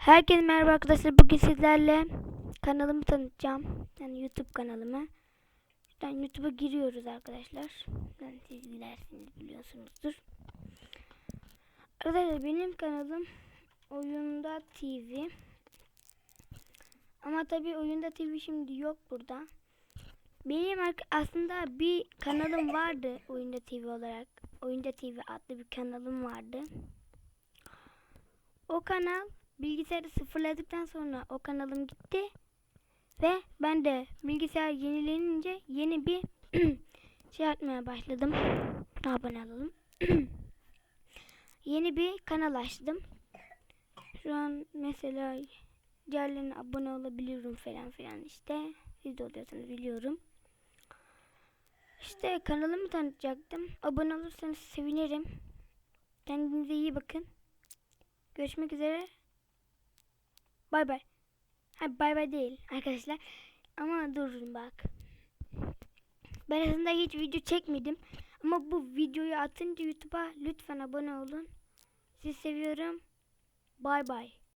Herkese merhaba arkadaşlar. Bugün sizlerle kanalımı tanıtacağım. Yani YouTube kanalımı. Şuradan YouTube'a giriyoruz arkadaşlar. Yani siz dilerseniz biliyorsunuzdur. Arkadaşlar benim kanalım Oyunda TV. Ama tabii Oyunda TV şimdi yok burada. Benim aslında bir kanalım vardı Oyunda TV olarak. Oyunda TV adlı bir kanalım vardı. O kanal bilgisayarı sıfırladıktan sonra o kanalım gitti. Ve ben de bilgisayar yenilenince yeni bir şey atmaya başladım. Abone olalım. yeni bir kanal açtım. Şu an mesela diğerlerine abone olabiliyorum falan filan işte. Siz de oluyorsanız biliyorum. İşte kanalımı tanıtacaktım. Abone olursanız sevinirim. Kendinize iyi bakın. Görüşmek üzere. Bay bay. Ha bay bay değil arkadaşlar. Ama durun bak. Ben aslında hiç video çekmedim. Ama bu videoyu atınca YouTube'a lütfen abone olun. Sizi seviyorum. Bay bay.